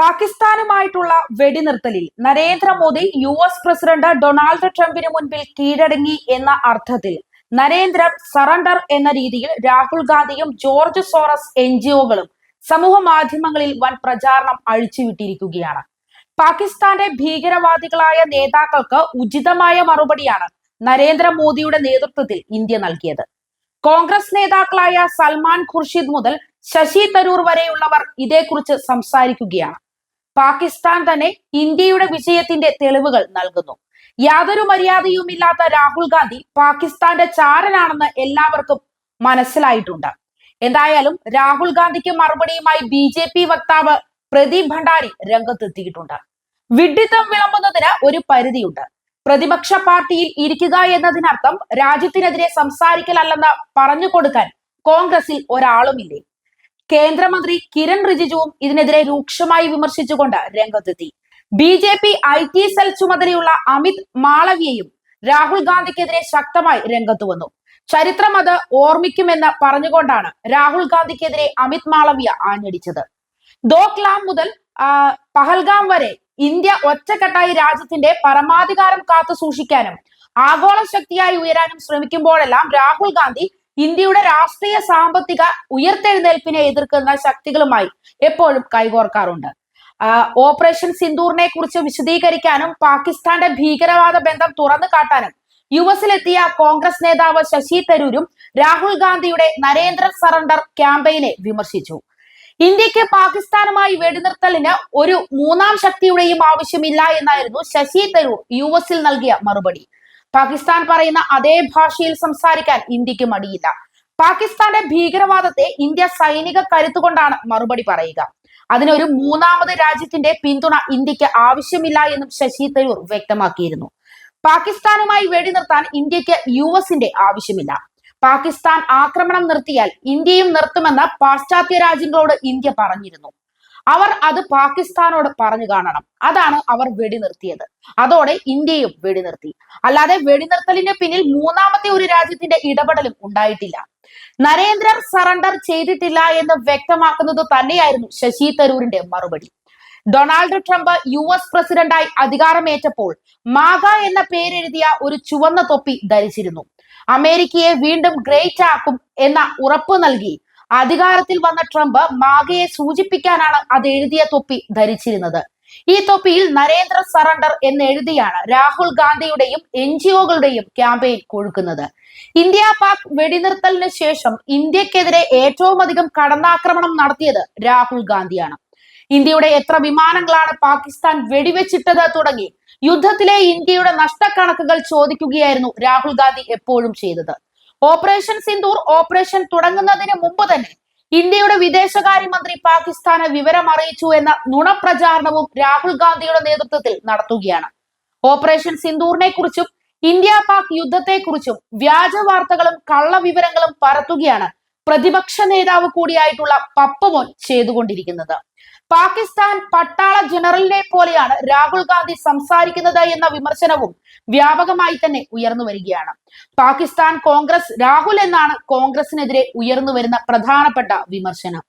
പാകിസ്ഥാനുമായിട്ടുള്ള വെടിനിർത്തലിൽ Narendra Modi U S president Donald ട്രംപിന് മുൻപിൽ കീഴടങ്ങി എന്ന അർത്ഥത്തിൽ നരേന്ദ്ര സറണ്ടർ എന്ന രീതിയിൽ രാഹുൽ ഗാന്ധിയും ജോർജ് സോറസ് എൻ ജിഒകളും സമൂഹ മാധ്യമങ്ങളിൽ വൻ പ്രചാരണം അഴിച്ചുവിട്ടിരിക്കുകയാണ്. പാകിസ്ഥാന്റെ ഭീകരവാദികളായ നേതാക്കൾക്ക് ഉചിതമായ മറുപടിയാണ് നരേന്ദ്രമോദിയുടെ നേതൃത്വത്തിൽ ഇന്ത്യ നൽകിയത്. കോൺഗ്രസ് നേതാക്കളായ സൽമാൻ ഖുർഷിദ് മുതൽ ശശി തരൂർ വരെയുള്ളവർ ഇതേക്കുറിച്ച് സംസാരിക്കുകയാണ്. പാകിസ്ഥാൻ തന്നെ ഇന്ത്യയുടെ വിജയത്തിന്റെ തെളിവുകൾ നൽകുന്നു. യാതൊരു മര്യാദയുമില്ലാത്ത രാഹുൽ ഗാന്ധി പാകിസ്ഥാന്റെ ചാരനാണെന്ന് എല്ലാവർക്കും മനസ്സിലായിട്ടുണ്ട്. എന്തായാലും രാഹുൽ ഗാന്ധിക്ക് മറുപടിയുമായി ബി ജെ പി വക്താവ് പ്രദീപ് ഭണ്ഡാരി രംഗത്തെത്തിയിട്ടുണ്ട്. വിഡ്ഢിത്തം വിളമ്പുന്നതിന് ഒരു പരിധിയുണ്ട്. പ്രതിപക്ഷ പാർട്ടിയിൽ ഇരിക്കുക എന്നതിനർത്ഥം രാജ്യത്തിനെതിരെ സംസാരിക്കലല്ലെന്ന് പറഞ്ഞു കൊടുക്കാൻ കോൺഗ്രസിൽ ഒരാളുമില്ലേ? കേന്ദ്രമന്ത്രി കിരൺ റിജിജുവും ഇതിനെതിരെ രൂക്ഷമായി വിമർശിച്ചുകൊണ്ട് രംഗത്തെത്തി. B J P I T cell ചുമതലയുള്ള അമിത് മാളവിയയും രാഹുൽ ഗാന്ധിക്കെതിരെ ശക്തമായി രംഗത്തു വന്നു. ചരിത്രം അത് ഓർമ്മിക്കുമെന്ന് പറഞ്ഞുകൊണ്ടാണ് രാഹുൽ ഗാന്ധിക്കെതിരെ അമിത് മാളവിയ ആഞ്ഞടിച്ചത്. ദോക്ലാം മുതൽ പഹൽഗാം വരെ ഇന്ത്യ ഒറ്റക്കെട്ടായി രാജ്യത്തിന്റെ പരമാധികാരം കാത്തു സൂക്ഷിക്കാനും ആഗോള ശക്തിയായി ഉയരാനും ശ്രമിക്കുമ്പോഴെല്ലാം രാഹുൽ ഗാന്ധി ഇന്ത്യയുടെ രാഷ്ട്രീയ സാമ്പത്തിക ഉയർത്തെഴുന്നേൽപ്പിനെ എതിർക്കുന്ന ശക്തികളുമായി എപ്പോഴും കൈകോർക്കാറുണ്ട്. ഓപ്പറേഷൻ സിന്ദൂറിനെ കുറിച്ച് വിശദീകരിക്കാനും പാകിസ്ഥാന്റെ ഭീകരവാദ ബന്ധം തുറന്നു കാട്ടാനും യു എസിലെത്തിയ കോൺഗ്രസ് നേതാവ് ശശി തരൂരും രാഹുൽ ഗാന്ധിയുടെ നരേന്ദ്ര സറണ്ടർ ക്യാമ്പയിനെ വിമർശിച്ചു. ഇന്ത്യയ്ക്ക് പാകിസ്ഥാനുമായി വെടിനിർത്തലിന് ഒരു മൂന്നാം ശക്തിയുടെയും ആവശ്യമില്ല എന്നായിരുന്നു ശശി തരൂർ യു എസിൽ നൽകിയ മറുപടി. പാകിസ്ഥാൻ പറയുന്ന അതേ ഭാഷയിൽ സംസാരിക്കാൻ ഇന്ത്യയ്ക്ക് മടിയില്ല. പാകിസ്ഥാന്റെ ഭീകരവാദത്തെ ഇന്ത്യ സൈനിക കരുത്തുകൊണ്ടാണ് മറുപടി പറയുക. അതിനൊരു മൂന്നാമത് രാജ്യത്തിന്റെ പിന്തുണ ഇന്ത്യയ്ക്ക് ആവശ്യമില്ല എന്നും ശശി തരൂർ വ്യക്തമാക്കിയിരുന്നു. പാകിസ്ഥാനുമായി വെടിനിർത്താൻ ഇന്ത്യയ്ക്ക് യു എസിന്റെ ആവശ്യമില്ല. പാകിസ്ഥാൻ ആക്രമണം നിർത്തിയാൽ ഇന്ത്യയും നിർത്തുമെന്ന് പാശ്ചാത്യ രാജ്യങ്ങളോട് ഇന്ത്യ പറഞ്ഞിരുന്നു. അവർ അത് പാകിസ്ഥാനോട് പറഞ്ഞു കാണണം. അതാണ് അവർ വെടിനിർത്തിയത്. അതോടെ ഇന്ത്യയും വെടിനിർത്തി. അല്ലാതെ വെടിനിർത്തലിന്റെ പിന്നിൽ മൂന്നാമത്തെ ഒരു രാജ്യത്തിന്റെ ഇടപെടലും ഉണ്ടായിട്ടില്ല. നരേന്ദ്രൻ സറണ്ടർ ചെയ്തിട്ടില്ല എന്ന് വ്യക്തമാക്കുന്നത് തന്നെയായിരുന്നു ശശി തരൂരിന്റെ മറുപടി. ഡൊണാൾഡ് ട്രംപ് യു എസ് പ്രസിഡന്റായി അധികാരമേറ്റപ്പോൾ മാഗ എന്ന പേരെഴുതിയ ഒരു ചുവന്ന തൊപ്പി ധരിച്ചിരുന്നു. അമേരിക്കയെ വീണ്ടും ഗ്രേറ്റ് ആക്കും എന്ന ഉറപ്പ് നൽകി അധികാരത്തിൽ വന്ന ട്രംപ് മാഗയെ സൂചിപ്പിക്കാനാണ് അത് എഴുതിയ തൊപ്പി ധരിച്ചിരുന്നത്. ഈ തൊപ്പിയിൽ നരേന്ദ്ര സറണ്ടർ എന്ന് എഴുതിയാണ് രാഹുൽ ഗാന്ധിയുടെയും എൻ ജി ഒകളുടെയും ക്യാമ്പയിൻ കൊഴുക്കുന്നത്. ഇന്ത്യ പാക് വെടിനിർത്തലിന് ശേഷം ഇന്ത്യക്കെതിരെ ഏറ്റവും അധികം കടന്നാക്രമണം നടത്തിയത് രാഹുൽ ഗാന്ധിയാണ്. ഇന്ത്യയുടെ എത്ര വിമാനങ്ങളാണ് പാകിസ്ഥാൻ വെടിവെച്ചിട്ടത് തുടങ്ങി യുദ്ധത്തിലെ ഇന്ത്യയുടെ നഷ്ടക്കണക്കുകൾ ചോദിക്കുകയായിരുന്നു രാഹുൽ ഗാന്ധി എപ്പോഴും ചെയ്തത്. ഓപ്പറേഷൻ സിന്ദൂർ ഓപ്പറേഷൻ തുടങ്ങുന്നതിന് മുമ്പ് തന്നെ ഇന്ത്യയുടെ വിദേശകാര്യമന്ത്രി പാകിസ്ഥാന് വിവരം അറിയിച്ചു എന്ന നുണപ്രചാരണവും രാഹുൽ ഗാന്ധിയുടെ നേതൃത്വത്തിൽ നടത്തുകയാണ്. ഓപ്പറേഷൻ സിന്ദൂറിനെ കുറിച്ചും ഇന്ത്യ പാക് യുദ്ധത്തെക്കുറിച്ചും വ്യാജ വാർത്തകളും കള്ളവിവരങ്ങളും പരത്തുകയാണ് പ്രതിപക്ഷ നേതാവ് കൂടിയായിട്ടുള്ള പപ്പമോൻ ചെയ്തുകൊണ്ടിരിക്കുന്നത്. പാകിസ്ഥാൻ പട്ടാള ജനറലിനെ പോലെയാണ് രാഹുൽ ഗാന്ധി സംസാരിക്കുന്നത് എന്ന വിമർശനവും വ്യാപകമായി തന്നെ ഉയർന്നു വരികയാണ്. പാകിസ്ഥാൻ കോൺഗ്രസ് രാഹുൽ എന്നാണ് കോൺഗ്രസിനെതിരെ ഉയർന്നു വരുന്ന പ്രധാനപ്പെട്ട വിമർശനം.